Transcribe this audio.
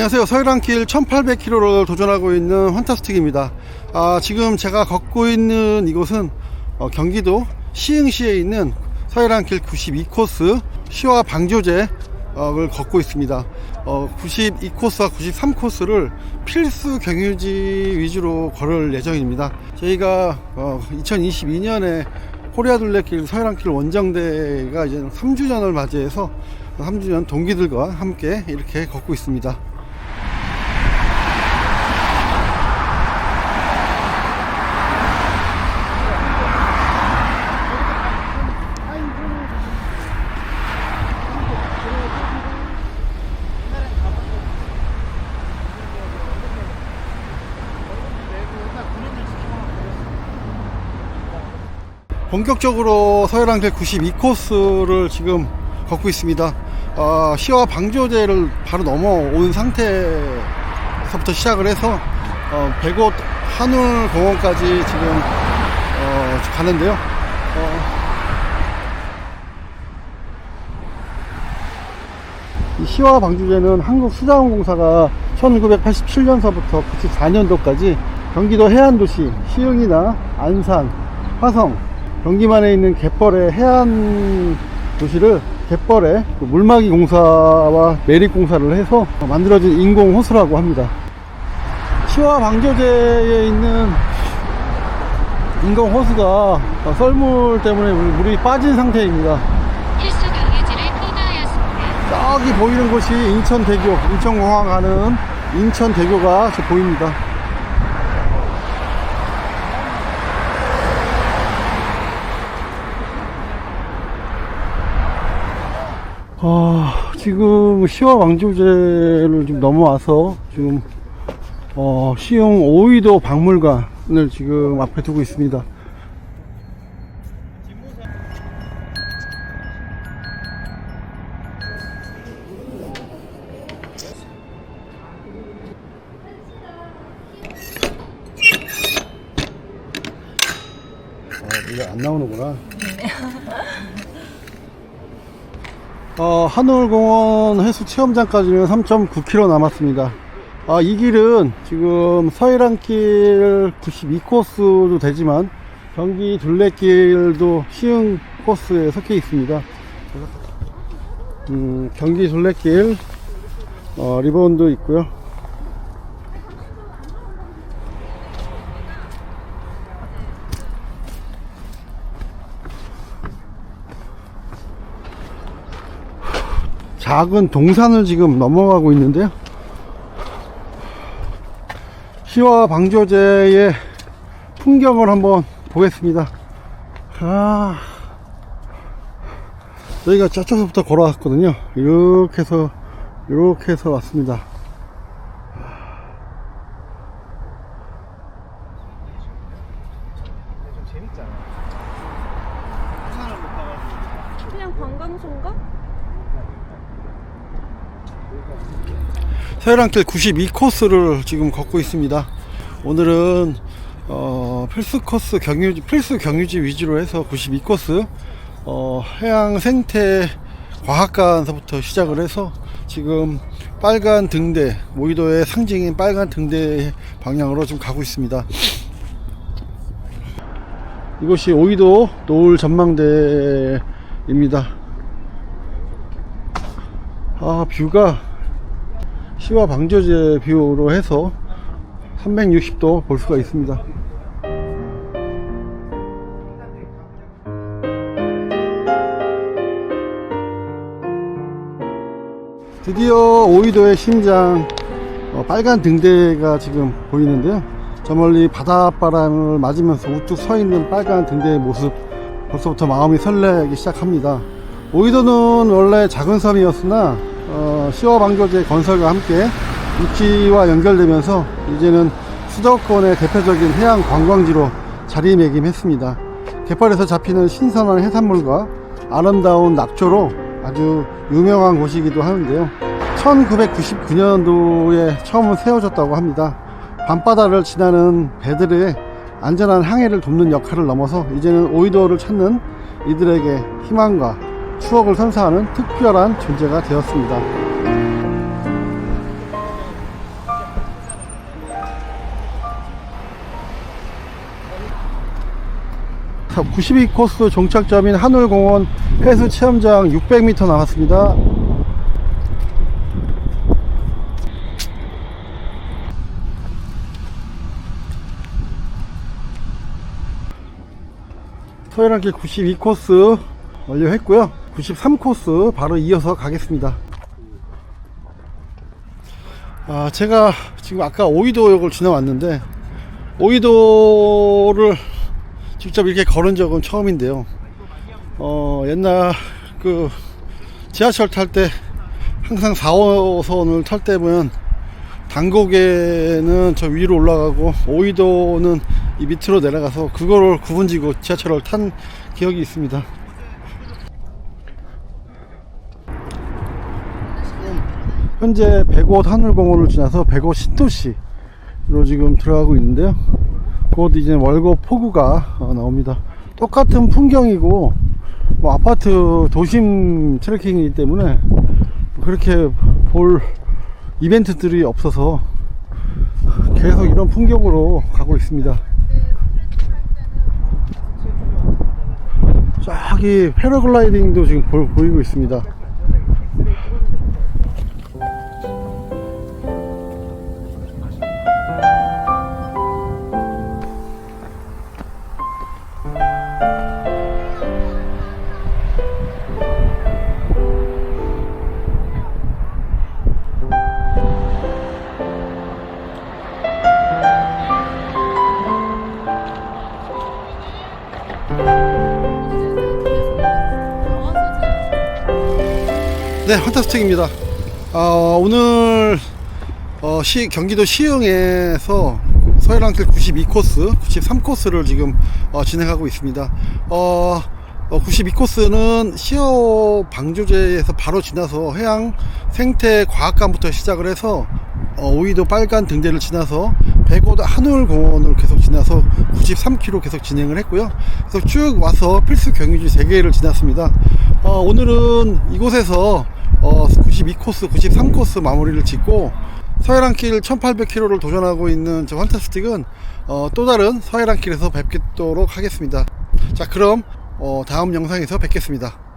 안녕하세요. 서해랑길 1800km를 도전하고 있는 환타스틱입니다. 아, 지금 제가 걷고 있는 이곳은 어, 경기도 시흥시에 있는 서해랑길 92코스 시와 방조제를 걷고 있습니다. 어, 92코스와 93코스를 필수 경유지 위주로 걸을 예정입니다. 저희가 어, 2022년에 코리아 둘레길 서해랑길 원정대가 이제 3주년을 맞이해서 3주년 동기들과 함께 이렇게 걷고 있습니다. 본격적으로 서해랑길 92코스를 지금 걷고 있습니다. 어, 시와 방조제를 바로 넘어온 상태에서부터 시작을 해서 어, 백옷 한울 공원까지 지금 어, 가는데요. 어, 이 시와 방조제는 한국 수자원공사가 1987년서부터 94년도까지 경기도 해안도시 시흥이나 안산, 화성, 경기만에 있는 갯벌의 해안 도시를 갯벌에 그 물막이 공사와 매립 공사를 해서 만들어진 인공 호수라고 합니다. 시와 방조제에 있는 인공 호수가 썰물 때문에 물이 빠진 상태입니다. 저기 보이는 곳이 인천대교, 인천공항 가는 인천대교가 저 보입니다. 아, 지금 시와 왕조제를 지금 넘어와서 지금 어, 시흥 오이도 박물관을 지금 앞에 두고 있습니다. 아, 이게 안 나오는구나. 어, 한울공원 해수 체험장까지는 3.9km 남았습니다. 아, 이 길은 지금 서해랑길 92코스도 되지만 경기 둘레길도 시흥 코스에 속해 있습니다. 음, 경기 둘레길 어, 리본도 있고요. 작은 동산을 지금 넘어가고 있는데요. 시와 방조제의 풍경을 한번 보겠습니다. 아, 저희가 저쪽서부터 걸어왔거든요. 이렇게 해서, 이렇게 해서 왔습니다. 그냥 관광소인가? 서해랑길 92코스를 지금 걷고 있습니다. 오늘은 어, 필수 코스 경유지 필수 경유지 위주로 해서 92코스 어, 해양 생태 과학관서부터 시작을 해서 지금 빨간 등대 모이도의 상징인 빨간 등대 방향으로 지금 가고 있습니다. 이곳이 오이도 노을 전망대입니다. 아 뷰가 시와 방조제 뷰로 해서 360도 볼 수가 있습니다. 드디어 오이도의 심장 어, 빨간 등대가 지금 보이는데요. 저 멀리 바닷바람을 맞으면서 우뚝 서 있는 빨간 등대의 모습 벌써부터 마음이 설레기 시작합니다. 오이도는 원래 작은 섬이었으나 어, 시와 방조제 건설과 함께 육지와 연결되면서 이제는 수도권의 대표적인 해양 관광지로 자리매김했습니다. 갯벌에서 잡히는 신선한 해산물과 아름다운 낙조로 아주 유명한 곳이기도 하는데요. 1999년도에 처음 세워졌다고 합니다. 밤바다를 지나는 배들의 안전한 항해를 돕는 역할을 넘어서 이제는 오이도를 찾는 이들에게 희망과 추억을 선사하는 특별한 존재가 되었습니다. 92코스 종착점인 한울공원 해수 체험장 600m 남았습니다. 서해랑길 92코스 완료했고요. 93코스 바로 이어서 가겠습니다. 아, 제가 지금 아까 오이도역을 지나왔는데 오이도를 직접 이렇게 걸은 적은 처음인데요. 어, 옛날 그 지하철 탈 때 항상 4호선을 탈 때 보면 단곡에는 저 위로 올라가고 오이도는 이 밑으로 내려가서 그거를 구분지고 지하철을 탄 기억이 있습니다. 현재 백옷 하늘공원을 지나서 백옷 신도시로 지금 들어가고 있는데요. 곧 이제 월곡 포구가 어, 나옵니다. 똑같은 풍경이고 뭐 아파트 도심 트레킹이기 때문에 그렇게 볼 이벤트들이 없어서 계속 이런 풍경으로 가고 있습니다. 저기 패러글라이딩도 지금 보, 보이고 있습니다. 네, 환타스틱입니다. 어, 오늘 어, 시, 경기도 시흥에서 서해랑길 92코스, 93코스를 지금 어, 진행하고 있습니다. 어, 92코스는 시어 방조제에서 바로 지나서 해양 생태 과학관부터 시작을 해서 어, 오이도 빨간 등대를 지나서 백오도 한울공원을 계속 지나서 93km 계속 진행을 했고요. 그래서 쭉 와서 필수 경유지 3개를 지났습니다. 어, 오늘은 이곳에서 어, 92코스, 93코스 마무리를 짓고 서해랑길 1800km를 도전하고 있는 저 환타스틱은 어, 또 다른 서해랑길에서 뵙도록 하겠습니다. 자, 그럼 어, 다음 영상에서 뵙겠습니다.